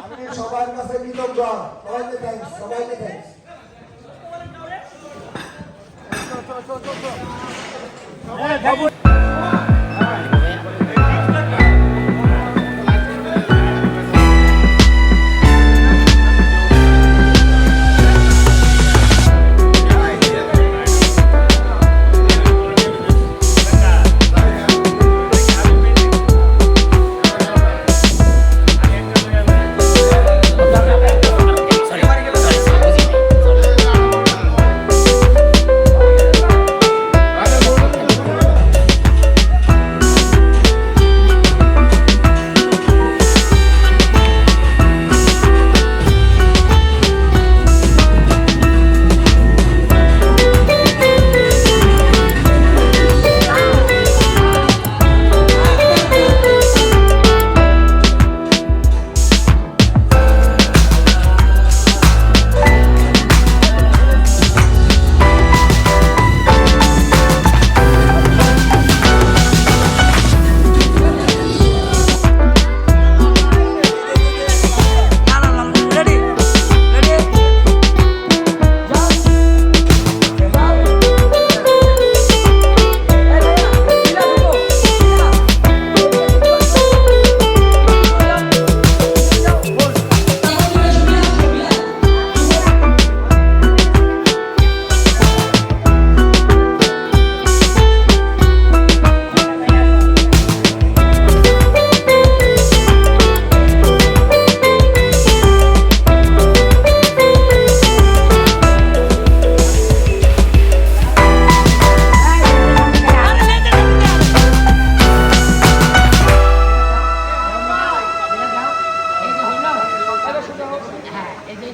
আমি সবার কাছে কৃতজ্ঞ। সবাইকে থ্যাংকস সবাইকে থ্যাংকস যে